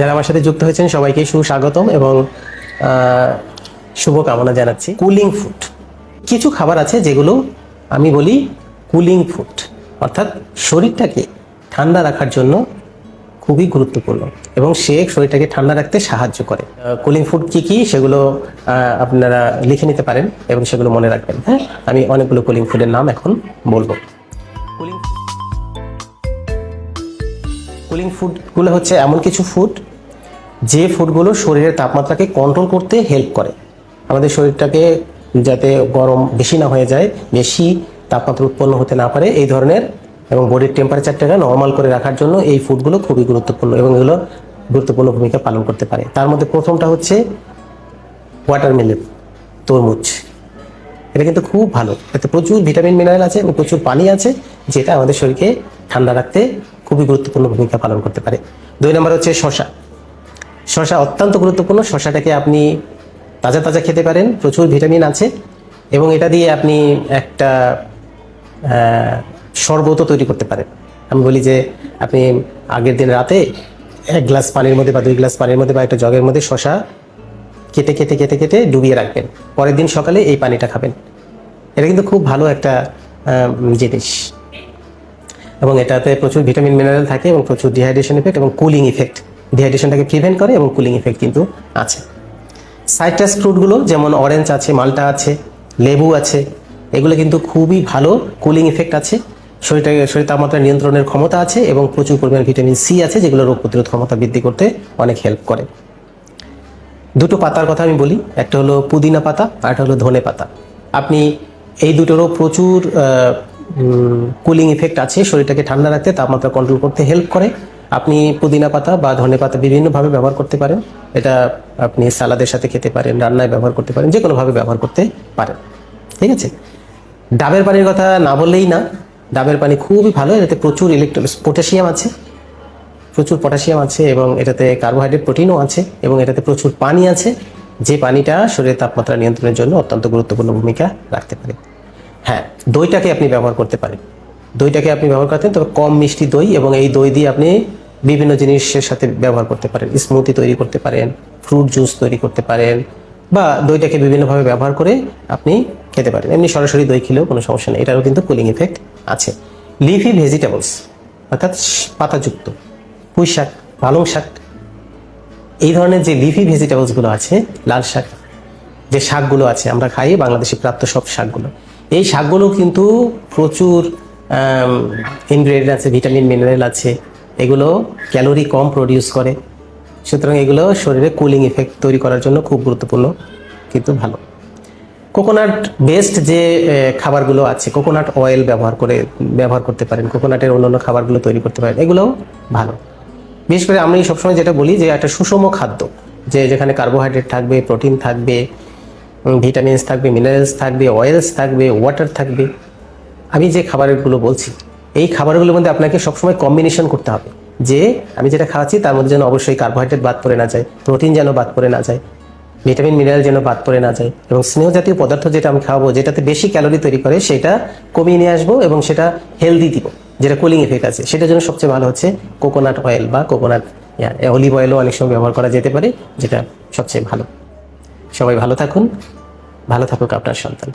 যারা আমার সাথে যুক্ত হয়েছেন, সবাইকে সুস্বাগতম এবং শুভকামনা জানাচ্ছি। Cooling food. কিছু খাবার আছে যেগুলো আমি বলি কুলিং ফুড। অর্থাৎ শরীরটাকে ঠান্ডা রাখার জন্য খুবই গুরুত্বপূর্ণ এবং সে শরীরটাকে ঠান্ডা রাখতে সাহায্য করে। কুলিং ফুড কি কি সেগুলো আপনারা লিখে নিতে পারেন এবং সেগুলো মনে রাখবেন হ্যাঁ? আমি অনেকগুলো কুলিং ফুডের নাম এখন বলব। কুলিং কুলিং ফুডগুলো হচ্ছে এমন কিছু ফুড যে ফুডগুলো শরীরের তাপমাত্রাকে কন্ট্রোল করতে হেল্প করে। আমাদের শরীরটাকে যাতে গরম বেশি না হয়ে যায়, বেশি তাপমাত্রা উৎপন্ন হতে না পারে, এই ধরনের এবং বডির টেম্পারেচারটাকে নর্মাল করে রাখার জন্য এই ফুডগুলো খুবই গুরুত্বপূর্ণ এবং এগুলো গুরুত্বপূর্ণ ভূমিকা পালন করতে পারে। তার মধ্যে প্রথমটা হচ্ছে ওয়াটারমেলন তরমুজ। এটা কিন্তু খুব ভালো। এতে প্রচুর ভিটামিন মিনারেল আছে এবং প্রচুর পানি আছে, যেটা আমাদের শরীরকে ঠান্ডা রাখতে খুবই গুরুত্বপূর্ণ ভূমিকা পালন করতে পারে। দুই নম্বর হচ্ছে শশা শশা অত্যন্ত গুরুত্বপূর্ণ। শশাটাকে আপনি তাজা তাজা খেতে পারেন, প্রচুর ভিটামিন আছে এবং এটা দিয়ে আপনি একটা শরবতও তৈরি করতে পারেন। আমি বলি যে আপনি আগের দিন রাতে এক গ্লাস পানির মধ্যে বা দুই গ্লাস পানির মধ্যে বা একটা জগের মধ্যে শশা কেটে কেটে কেটে কেটে ডুবিয়ে রাখবেন। পরের দিন সকালে এই পানিটা খাবেন। এটা কিন্তু খুব ভালো একটা জিনিস। এবং এটাতে প্রচুর ভিটামিন, মিনারেল থাকে এবং প্রচুর ডিহাইড্রেশন ইফেক্ট এবং কুলিং ইফেক্ট ডিহাইড্রেশনটাকে প্রিভেন্ট করে এবং কুলিং ইফেক্ট কিন্তু আছে। সাইট্রাস ফ্রুটগুলো যেমন অরেঞ্জ আছে মালটা আছে, লেবু আছে, এগুলো কিন্তু খুবই ভালো কুলিং ইফেক্ট আছে। শরীরটাকে, শরীর তাপমাত্রা নিয়ন্ত্রণের ক্ষমতা আছে এবং প্রচুর পরিমাণ ভিটামিন সি আছে, যেগুলো রোগ প্রতিরোধ ক্ষমতা বৃদ্ধি করতে অনেক হেল্প করে। দুটো পাতার কথা আমি বলি, একটা হলো পুদিনা পাতা আর একটা হলো ধনে পাতা। আপনি এই দুটোরও প্রচুর কুলিং ইফেক্ট আছে। শরীরটাকে ঠান্ডা রাখতে তাপমাত্রা কন্ট্রোল করতে হেল্প করে। আপনি পুদিনা পাতা বা ধনে পাতা বিভিন্নভাবে ব্যবহার করতে পারেন। এটা আপনি সালাদের সাথে খেতে পারেন, রান্নায় ব্যবহার করতে পারেন যে কোনোভাবে ব্যবহার করতে পারেন। ঠিক আছে? ডাবের পানির কথা না বললেই না। ডাবের পানি খুবই ভালো, এটাতে প্রচুর ইলেকট্রো পটাশিয়াম আছে। প্রচুর পটাশিয়াম আছে এবং এটাতে কার্বোহাইড্রেট প্রোটিনও আছে এবং এটাতে প্রচুর পানি আছে। যে পানিটা শরীরের তাপমাত্রা নিয়ন্ত্রণের জন্য অত্যন্ত গুরুত্বপূর্ণ ভূমিকা রাখতে পারে। হ্যাঁ দইটাকে আপনি ব্যবহার করতে পারেন। দইটাকে আপনি ব্যবহার করতেন তবে কম মিষ্টি দই এবং এই দই দিয়ে আপনি বিভিন্ন জিনিসের সাথে ব্যবহার করতে পারেন স্মুদি তৈরি করতে পারেন ফ্রুট জুস তৈরি করতে পারেন, বা দইটাকে বিভিন্নভাবে ব্যবহার করে আপনি খেতে পারেন। এমনি সরাসরি দই খেলেও কোনো সমস্যা নেই, এটারও কিন্তু কুলিং ইফেক্ট আছে। লিফি ভেজিটেবলস অর্থাৎ পাতাযুক্ত পুঁই শাক পালং শাক এই ধরনের যে লিফি ভেজিটেবলসগুলো আছে, লাল শাক, যে শাকগুলো আছে, আমরা খাই, বাংলাদেশে প্রাপ্ত সব শাকগুলো, এই শাকগুলো কিন্তু প্রচুর ইনগ্রেডিয়েন্ট আছে ভিটামিন মিনারেল আছে এগুলো ক্যালোরি কম প্রডিউস করে। সুতরাং এগুলো শরীরে কুলিং ইফেক্ট তৈরি করার জন্য খুব গুরুত্বপূর্ণ, কিন্তু ভালো। কোকোনাট বেসড যে খাবারগুলো আছে কোকোনাট অয়েল ব্যবহার করে, ব্যবহার করতে পারেন কোকোনাটের অন্যান্য খাবারগুলো তৈরি করতে পারেন, এগুলোও ভালো। বিশেষ করে আমি সবসময় যেটা বলি যে, একটা সুষম খাদ্য, যে যেখানে কার্বোহাইড্রেট থাকবে প্রোটিন থাকবে ভিটামিনস থাকবে মিনারেলস থাকবে অয়েলস থাকবে ওয়াটার থাকবে। আমি যে খাবারগুলো বলছি এই খাবারগুলোর মধ্যে আপনাকে সবসময় কম্বিনেশন করতে হবে। যে আমি যেটা খাওয়াচ্ছি তার মধ্যে যেন অবশ্যই কার্বোহাইড্রেট বাদ পড়ে না যায় প্রোটিন যেন বাদ পড়ে না যায় ভিটামিন মিনারেল যেন বাদ পড়ে না যায় এবং স্নেহ জাতীয় পদার্থ যেটা আমি খাওয়াবো, যেটাতে বেশি ক্যালোরি তৈরি করে সেটা কমিয়ে নিয়ে আসব এবং সেটা হেলদি দিব, যেটা কুলিং এফেক্ট আছে। সেটার জন্য সবচেয়ে ভালো হচ্ছে কোকোনাট অয়েল বা কোকোনাট অলিভ অয়েলও অনেক সময় ব্যবহার করা যেতে পারে, যেটা সবচেয়ে ভালো। সবাই ভালো থাকুন, ভালো থাকুক আপনার সন্তান।